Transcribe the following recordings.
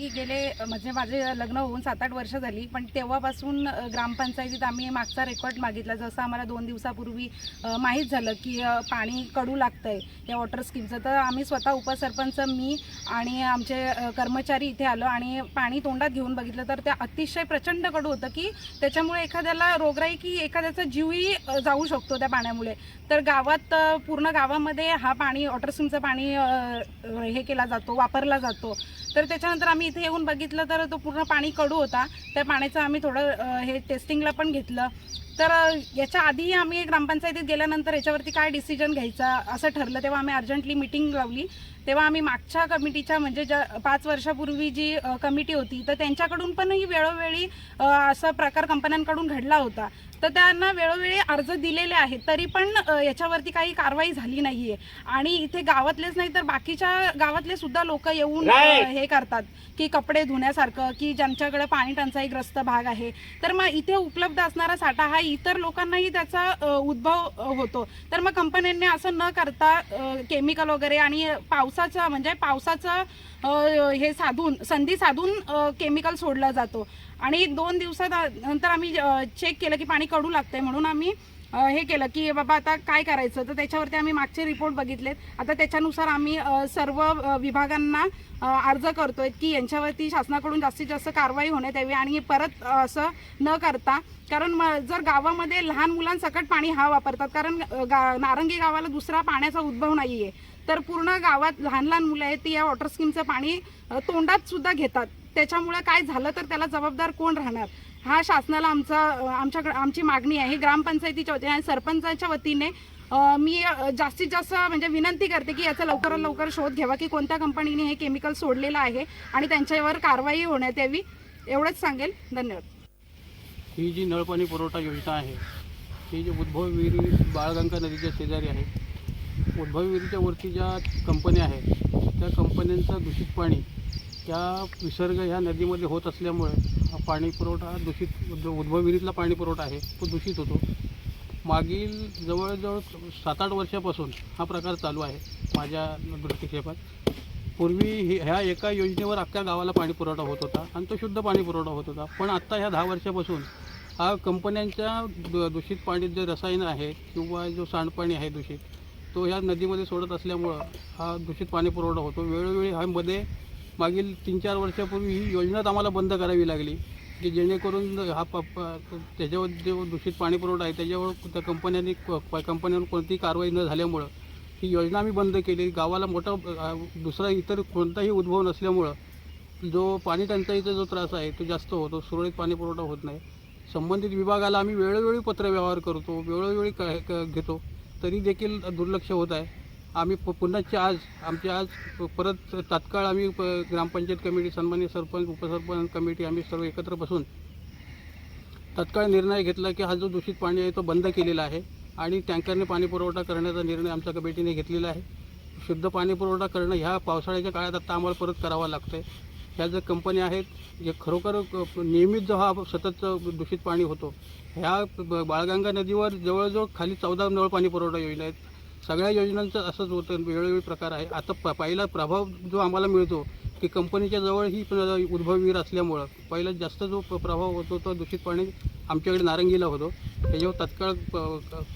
मी गेले म्हणजे माझे लग्न होऊन सात आठ वर्ष झाली पण तेव्हापासून ग्रामपंचायतीत आम्ही मागचा रेकॉर्ड मागितला. जसं आम्हाला दोन दिवसापूर्वी माहीत झालं की पाणी कडू लागतंय या वॉटर स्कीमचं तर आम्ही स्वतः उपसरपंच मी आणि आमचे कर्मचारी इथे आलो आणि पाणी तोंडात घेऊन बघितलं. तर ते अतिशय प्रचंड कडू होतं की त्याच्यामुळे एखाद्याला रोगराई की एखाद्याचा जीवही जाऊ शकतो त्या पाण्यामुळे. तर गावात पूर्ण गावामध्ये हा पाणी वॉटर स्कीमचं पाणी हे केला जातो वापरला जातो. तर त्याच्यानंतर आम्ही इथे येऊन बघितलं तर तो पूर्ण पाणी कडू होता. त्या पाण्याचं आम्ही थोडं हे टेस्टिंगला पण घेतलं. तर याच्या आधी आम्ही ग्रामपंचायतीत गेल्यानंतर याच्यावरती काय डिसिजन घ्यायचा असं ठरलं तेव्हा आम्ही अर्जंटली मिटिंग लावली. तेव्हा आम्ही मागच्या कमिटीच्या म्हणजे ज्या पाच वर्षापूर्वी जी कमिटी होती तर त्यांच्याकडून पण ही वेळोवेळी असा प्रकार कंपन्यांकडून घडला होता. तर त्यांना वेळोवेळी अर्ज दिलेले आहेत तरी पण याच्यावरती काही कारवाई झाली नाहीये. आणि इथे गावातलेच नाही तर बाकीच्या गावातले सुद्धा लोक येऊन हे करतात की कपडे धुण्यासारखं की ज्यांच्याकडे पाणी टंचाईग्रस्त भाग आहे. तर मग इथे उपलब्ध असणारा साठा हा इतर लोकांनाही त्याचा उद्भव होतो. तर मग कंपन्यांनी असं न करता केमिकल वगैरे आणि पावसाचा म्हणजे पावसाचं हे साधून संधी साधून केमिकल सोडला जातो. आणि दोन दिवसात नंतर आम्ही चेक केलं की पाणी कडू लागतंय म्हणून आम्ही हे केलं की बाबा आता काय करायचं? तर त्याच्यावरती आम्ही मागचे रिपोर्ट बघितलेत. आता त्याच्यानुसार आम्ही सर्व विभागांना अर्ज करतोय की यांच्यावरती शासनाकडून जास्तीत जास्त कारवाई होण्यात यावी आणि परत असं न करता कारण म- जर गावामध्ये लहान मुलांसकट पाणी हा वापरतात कारण गा- नारंगी गावाला दुसरा पाण्याचा उद्भव नाहीये तर पूर्ण गावात लहान लहान मुलं आहेत ती या वॉटर स्कीमचं पाणी तोंडात सुद्धा घेतात. त्याच्यामुळे काय झालं तर त्याला जबाबदार कोण राहणार? हा शासनाला आमचा आमच्याकडे आमची मागणी आहे. ही ग्रामपंचायतीच्या वतीने आणि सरपंचाच्या वतीने मी जास्तीत जास्त म्हणजे विनंती करते की याचा लवकरात लवकर शोध घ्यावा की कोणत्या कंपनीने हे केमिकल सोडलेलं आहे आणि त्यांच्यावर कारवाई होण्यात यावी एवढंच सांगेल. धन्यवाद. ही जी नळपाणी पुरवठा योजना आहे ही जी उद्भव विहिरी बाळगंगा नदीच्या शेजारी आहे उद्भव विहिरीच्या वरती ज्या कंपन्या आहेत त्या कंपन्यांचं दूषित पाणी त्या विसर्ग ह्या नदीमध्ये होत असल्यामुळे हा पाणी पुरवठा दूषित जो उद्भव विहिरीतला पाणी पुरवठा आहे तो दूषित होतो. मागील जवळजवळ सात आठ वर्षापासून हा प्रकार चालू आहे माझ्या दृष्टिक्षेपात. पूर्वी हे- ह्या एका योजनेवर अख्ख्या गावाला पाणी पुरवठा होत होता आणि तो शुद्ध पाणी पुरवठा होत होता. पण आत्ता ह्या दहा वर्षापासून हा कंपन्यांच्या दूषित पाणी जे रसायन आहे किंवा जो सांडपाणी आहे दूषित तो ह्या नदीमध्ये सोडत असल्यामुळं हा दूषित पाणी पुरवठा होतो. वेळोवेळी ह्यामध्ये मागील तीन चार वर्षापूर्वी ही योजनाच आम्हाला बंद करावी लागली की जेणेकरून हा प त्याच्यावर जो दूषित पाणी पुरवठा आहे त्याच्यावर त्या कंपन्यांनी क- कंपन्यांवर कोणतीही कारवाई न झाल्यामुळं ही योजना आम्ही बंद केली. गावाला मोठा दुसरा इतर कोणताही उद्भव नसल्यामुळं जो पाणी टंचाईचा जो त्रास आहे तो जास्त होतो सुरळीत पाणी पुरवठा होत नाही. संबंधित विभागाला आम्ही वेळोवेळी पत्रव्यवहार करतो वेळोवेळी क- घेतो तरी देखील दुर्लक्ष होत आहे. आम्ही पुन्हाची आज आमची आज परत तात्काळ आम्ही प- ग्रामपंचायत कमिटी सन्मान्य सरपंच उपसरपंच कमिटी आम्ही सर्व एकत्र बसून तत्काळ निर्णय घेतला की हा जो दूषित पाणी आहे तो बंद केलेला आहे आणि टँकरने पाणी पुरवठा करण्याचा निर्णय आमच्या कमिटीने घेतलेला आहे. शुद्ध पाणी पुरवठा करणं ह्या पावसाळ्याच्या काळात आता आम्हाला परत करावा लागतं आहे ह्या ज्या कंपन्या आहेत जे खरोखर नियमित जो हा सतत दूषित पाणी होतो ह्या ब- बाळगंगा नदीवर जवळजवळ खाली चौदा नळ पाणी पुरवठा योजना आहेत. सगळ्या योजनांचं असंच होतं वेळोवेळी प्रकार आहे. आता प पहिला प्रभाव जो आम्हाला मिळतो की कंपनीच्या जवळ ही उद्भववीर असल्यामुळं पहिला जास्त जो प- प्रभाव होतो तो दूषित पाणी आमच्याकडे नारंगीला होतो. त्याच्यावर तत्काळ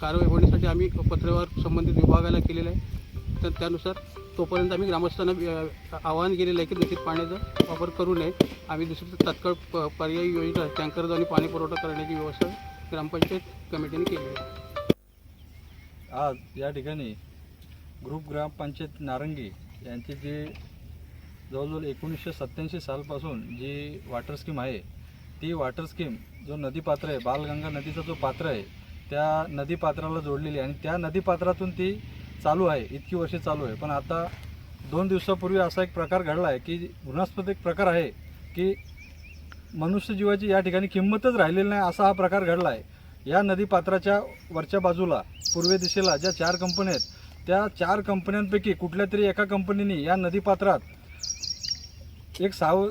कारवाई होण्यासाठी आम्ही पत्रव्यवहार संबंधित विभागाला केलेलं आहे. तर त्यानुसार तोपर्यंत आम्ही ग्रामस्थांना आवाहन केलेलं आहे की दूषित पाण्याचा वापर करू नये. आम्ही दुसरी तत्काळ प- पर्यायी योजना टँकरद्वारे पाणी पुरवठा करण्याची व्यवस्था ग्रामपंचायत कमिटीने केली आहे. आज या ठिकाणी ग्रुप ग्रामपंचायत नारंगी यांची जी जवळजवळ एकोणीसशे सत्त्याऐंशी सालपासून जी वॉटर स्कीम आहे ती वॉटर स्कीम जो नदीपात्र आहे बालगंगा नदीचा जो पात्र आहे त्या नदीपात्राला जोडलेली आहे आणि त्या नदीपात्रातून ती चालू आहे इतकी वर्षे चालू आहे. पण आता दोन दिवसापूर्वी असा एक प्रकार घडला आहे की घृणास्पद एक प्रकार आहे की मनुष्यजीवाची या ठिकाणी किंमतच राहिलेली नाही असा हा प्रकार घडला आहे. या नदीपात्राच्या वरच्या बाजूला पूर्वे दिशेला ज्या चार कंपन्या आहेत त्या चार कंपन्यांपैकी कुठल्या तरी एका कंपनीने या नदीपात्रात एक साव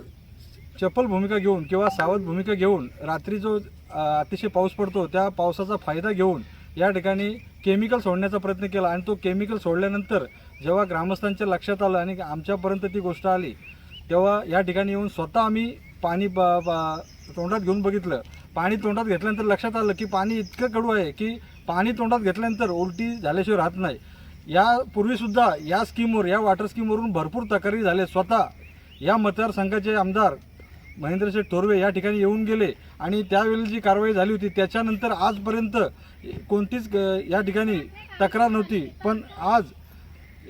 चपल भूमिका घेऊन किंवा सावध भूमिका घेऊन रात्री जो अतिशय पाऊस पडतो त्या पावसाचा फायदा घेऊन या ठिकाणी केमिकल सोडण्याचा प्रयत्न केला आणि तो केमिकल सोडल्यानंतर जेव्हा ग्रामस्थांच्या लक्षात आलं आणि आमच्यापर्यंत ती गोष्ट आली तेव्हा या ठिकाणी येऊन स्वतः आम्ही पाणी ब- ब- तोंडात घेऊन बघितलं. पाणी तोंडात घेतल्यानंतर लक्षात आलं की पाणी इतकं कडू आहे की पाणी तोंडात घेतल्यानंतर उलटी झाल्याशिवाय राहत नाही. यापूर्वीसुद्धा या स्कीमवर या वॉटर स्कीमवरून भरपूर तक्रारी झाल्या स्वतः या मतदारसंघाचे आमदार महेंद्रशेठ थोरवे या ठिकाणी येऊन गेले आणि त्यावेळी जी कारवाई झाली होती त्याच्यानंतर आजपर्यंत कोणतीच या ठिकाणी तक्रार नव्हती. पण आज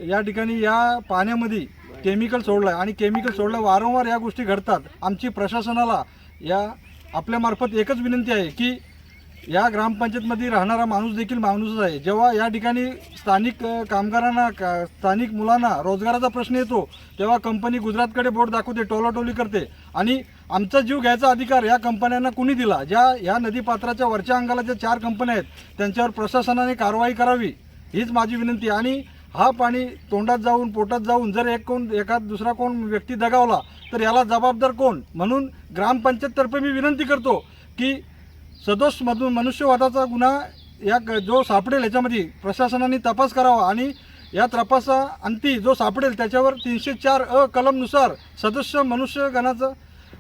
या ठिकाणी या पाण्यामध्ये केमिकल सोडलं आणि केमिकल सोडलं वारंवार या गोष्टी घडतात. आमची प्रशासनाला या आपल्यामार्फत एकच विनंती आहे की या ग्रामपंचायतमध्ये राहणारा माणूस देखील माणूसच आहे. जेव्हा या ठिकाणी स्थानिक कामगारांना का स्थानिक मुलांना रोजगाराचा प्रश्न येतो तेव्हा कंपनी गुजरातकडे बोट दाखवते टोलाटोली करते. आणि आमचा जीव घ्यायचा अधिकार या कंपन्यांना कुणी दिला? ज्या या नदीपात्राच्या वरच्या अंगाला ज्या चार कंपन्या आहेत त्यांच्यावर प्रशासनाने कारवाई करावी हीच माझी विनंती आणि हा पाणी तोंडात जाऊन पोटात जाऊन जर एक कोण एखाद दुसरा कोण व्यक्ती दगावला तर याला जबाबदार कोण? म्हणून ग्रामपंचायततर्फे मी विनंती करतो की सदोष मधून मनुष्यवादाचा गुन्हा या क- जो सापडेल याच्यामध्ये प्रशासनाने तपास करावा आणि या तपासा अंती जो सापडेल त्याच्यावर तीनशे चार अ कलमनुसार सदस्य मनुष्यगणाचं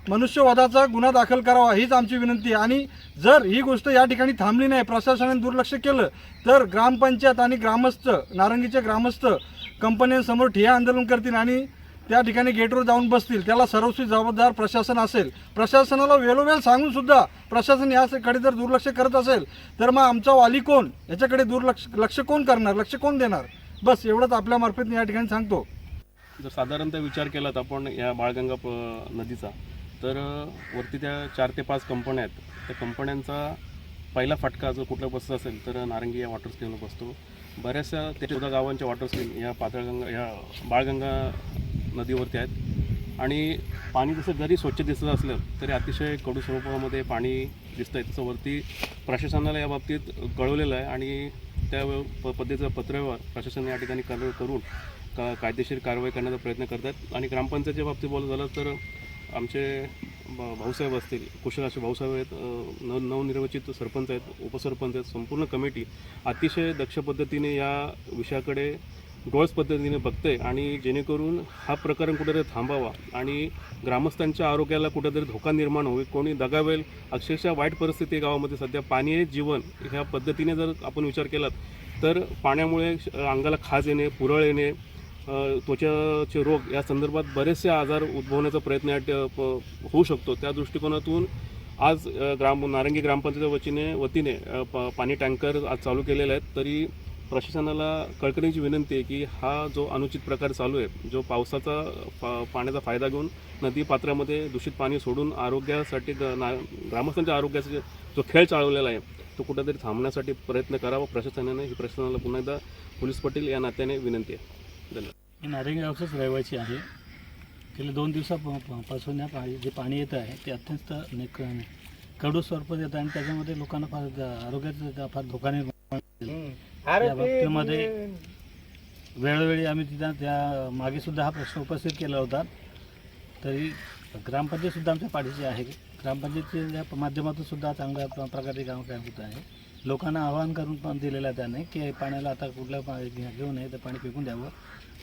मनुष्यवादाचा गुन्हा दाखल करावा हीच आमची विनंती आणि जर ही गोष्ट या ठिकाणी थांबली नाही प्रशासनाने दुर्लक्ष केलं तर ग्रामपंचायत आणि ग्रामस्थ नारंगीचे ग्रामस्थ कंपन्यांसमोर ठिया आंदोलन करतील आणि त्या ठिकाणी गेटवर जाऊन बसतील. त्याला सर्वस्वी जबाबदार प्रशासन असेल. प्रशासनाला वेळोवेळ सांगून सुद्धा प्रशासन याकडे जर दुर्लक्ष करत असेल तर मग आमचा वाली कोण? याच्याकडे दुर्लक्ष लक्ष कोण करणार? लक्ष कोण देणार? बस एवढंच आपल्यामार्फत मी या ठिकाणी सांगतो. जर साधारणतः विचार केलात आपण या बाळगंगा नदीचा तर वरती त्या चार ते पाच कंपन्या आहेत. त्या कंपन्यांचा पहिला फटका जर कुठला बसत असेल तर नारंगी या वॉटर स्कीमला बसतो. बऱ्याचशा ते चौदा गावांच्या वॉटर स्कीम या पातळगंगा या बाळगंगा नदीवरती आहेत. आणि पाणी जसं जरी स्वच्छ दिसत असलं तरी अतिशय कडू स्वरूपामध्ये पाणी दिसतं आहे. तसं वरती प्रशासनाला या बाबतीत कळवलेलं आहे आणि त्या प पद्धतीचं पत्रव्यवहार प्रशासन या ठिकाणी कर करून का कायदेशीर कारवाई करण्याचा प्रयत्न करतात. आणि ग्रामपंचायतच्या बाबतीत बोलत झालं तर आमचे भाऊसाहेब असतील कुशल असे भाऊसाहेब आहेत नव नवनिर्वाचित सरपंच आहेत उपसरपंच आहेत संपूर्ण कमिटी अतिशय दक्ष पद्धतीने या विषयाकडे डोळस पद्धतीने बघते आणि जेणेकरून हा प्रकरण कुठेतरी थांबावा आणि ग्रामस्थांच्या आरोग्याला कुठेतरी धोका निर्माण होईल कोणी दगावेल. अक्षरशः वाईट परिस्थिती गावामध्ये सध्या. पाणी आहे जीवन. ह्या पद्धतीने जर आपण विचार केलात तर पाण्यामुळे अंगाला खाज येणे पुरळ येणे त्वचाचे रोग या संदर्भात बरेचसे आजार उद्भवण्याचा प्रयत्न प- होऊ शकतो. त्या दृष्टिकोनातून आज ग्राम नारंगी ग्रामपंचायत वतीने वतीने प- पाणी टँकर आज चालू केलेले आहेत. तरी प्रशासनाला कळकळीची विनंती आहे की हा जो अनुचित प्रकार चालू आहे जो पावसाचा पा- पाण्याचा फायदा घेऊन नदी पात्रामध्ये दूषित पाणी सोडून आरोग्यासाठी ग- ना ग्रामस्थांच्या आरोग्याचा जो खेळ चालवलेला आहे तो कुठेतरी थांबण्यासाठी प्रयत्न करावा. प्रशासनाने ही प्रशासनाला पुन्हा एकदा पोलीस पाटील या नात्याने विनंती आहे. मी नारंगी गावचंच रहिवासी आहे. गेल्या दोन दिवसापासून जे पाणी येतं आहे ते अत्यंत निक कडू स्वरूपात येतं आणि त्याच्यामध्ये लोकांना फार आरोग्याचा फार धोका निर्माण वेळोवेळी आम्ही तिथं त्या मागे सुद्धा हा प्रश्न उपस्थित केला होता. तरी ग्रामपंचायत सुद्धा आमच्या पाठीची आहे. ग्रामपंचायतीच्या माध्यमातून सुद्धा चांगल्या प्र- प्रकारे काम काय होत आहे. लोकांना आवाहन करून पण दिलेलं आहे त्याने की पाण्याला आता कुठलं पा घेऊ नये तर पाणी फेकून द्यावं.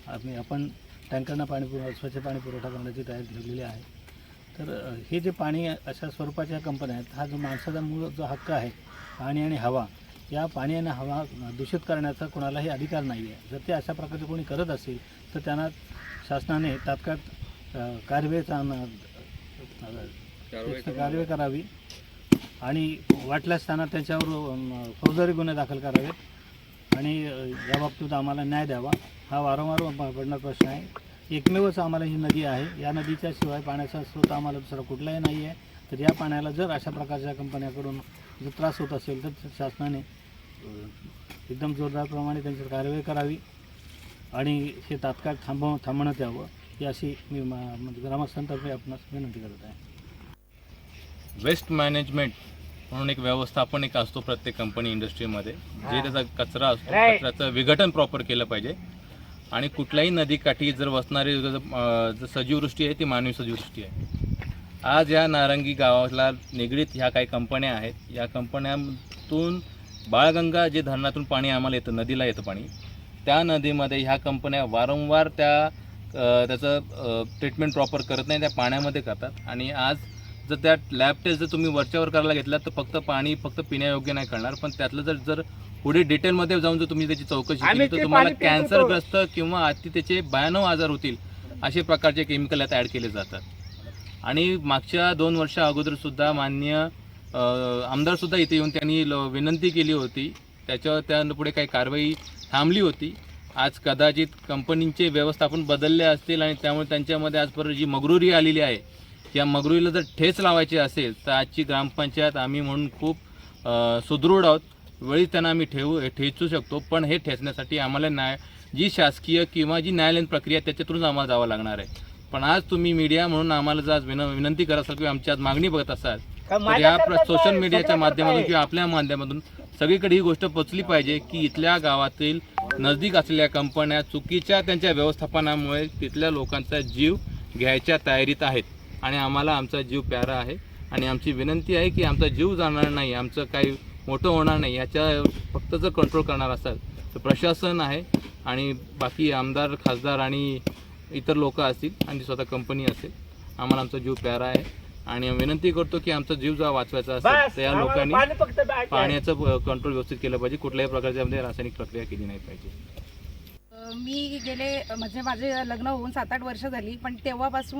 आम्ही आपण टँकरना पाणी पुरव स्वच्छ पाणी पुरवठा करण्याची तयारी ठेवलेली आहे. तर हे जे पाणी अशा स्वरूपाच्या कंपन्या आहेत हा जो माणसाचा मूळ जो हक्क आहे पाणी आणि हवा या पाणी आणि हवा दूषित करण्याचा कोणालाही अधिकार नाही आहे जर ते अशा प्रकारे कोणी करत असेल तर त्यांना शासनाने तात्काळ कारवाईचा कारवाई करावी आणि वाटल्यास त्यांना त्याच्यावर फौजदारी गुन्हे दाखल करावेत. आणि या बाबतीत आम्हाला न्याय द्यावा. हा वारंवार पडणार पडणारा प्रश्न आहे. एकमेवच आम्हाला ही नदी आहे. या नदीच्या शिवाय पाण्याचा स्रोत आम्हाला दुसरा कुठलाही नाही आहे तर या पाण्याला जर अशा प्रकारच्या कंपन्याकडून जर त्रास होत असेल तर शासनाने एकदम जोरदारप्रमाणे त्यांची कारवाई करावी आणि हे तात्काळ थांबव थांबवण्यात यावं ही अशी मी मा- म्हणजे ग्रामस्थांतर्फे आपणास विनंती करत आहे. वेस्ट मॅनेजमेंट म्हणून एक व्यवस्थापन एक असतो प्रत्येक कंपनी इंडस्ट्रीमध्ये जे त्याचा कचरा असतो कचऱ्याचं विघटन प्रॉपर केलं पाहिजे. आणि कुठल्याही नदीकाठी जर वसणारी सजीवसृष्टी आहे ती मानवी सजीवसृष्टी आहे. आज या नारंगी गावाला निगडीत ह्या काही कंपन्या आहेत. या कंपन्यातून बाळगंगा जे धरणातून पाणी आम्हाला येतं नदीला येतं पाणी त्या नदीमध्ये ह्या कंपन्या वारंवार त्या त्याचं ट्रीटमेंट प्रॉपर करत नाही त्या पाण्यामध्ये करतात. आणि आज जर त्या लॅब टेस्ट जर तुम्ही वरच्यावर करायला घेतला तर फक्त पाणी फक्त पिण्यायोग्य नाही करणार. पण त्यातलं जर जर पुढे डिटेलमध्ये जाऊन जर तुम्ही त्याची चौकशी केली तर तुम्हाला कॅन्सरग्रस्त किंवा अति त्याचे भयानक आजार होतील असे प्रकारचे केमिकल यात ॲड केले जातात. आणि मागच्या दोन वर्षा अगोदर सुद्धा मान्य आमदारसुद्धा इथे येऊन त्यांनी विनंती केली होती. त्याच्यावर त्या पुढे काही कारवाई थांबली होती. आज कदाचित कंपनींचे व्यवस्थापन बदलले असतील आणि त्यामुळे त्यांच्यामध्ये आजपर्यंत जी मगरुरी आलेली आहे या मगरुरीला जर ठेच लावायची असेल तर आजची ग्रामपंचायत आम्ही म्हणून खूप सुदृढ आहोत. वेळीच त्यांना आम्ही ठेवू ठेचू शकतो पण हे ठेचण्यासाठी आम्हाला न्याय जी शासकीय किंवा जी न्यायालयीन प्रक्रिया आहे, त्याच्यातूनच आम्हाला जावं लागणार आहे. पण आज तुम्ही मीडिया म्हणून आम्हाला जर आज विन विनंती करत असाल किंवा आमची आज मागणी बघत असाल तर या सोशल मीडियाच्या माध्यमातून किंवा आपल्या माध्यमातून सगळीकडे ही गोष्ट पोचली पाहिजे की इथल्या गावातील नजदीक असलेल्या कंपन्या चुकीच्या त्यांच्या व्यवस्थापनामुळे तिथल्या लोकांचा जीव घ्यायच्या तयारीत आहेत. आणि आम्हाला आमचा जीव प्यारा आहे. आणि आमची विनंती आहे की आमचा जीव जाणार नाही आमचं काही मोठं होणार नाही याच्या फक्त जर कंट्रोल करणार असाल तर प्रशासन आहे आणि बाकी आमदार खासदार आणि इतर लोक असतील आणि स्वतः कंपनी असेल आम्हाला आमचा जीव प्यारा आहे. आणि विनंती करतो की आमचा जीव जर वाचवायचा असेल तर या लोकांनी पाण्याचं कंट्रोल व्यवस्थित केलं पाहिजे. कुठल्याही प्रकारच्या रासायनिक प्रक्रिया केली नाही पाहिजे. मी गेले म्हणजे माझे लग्न होऊन सात आठ वर्ष झाली पण तेव्हापासून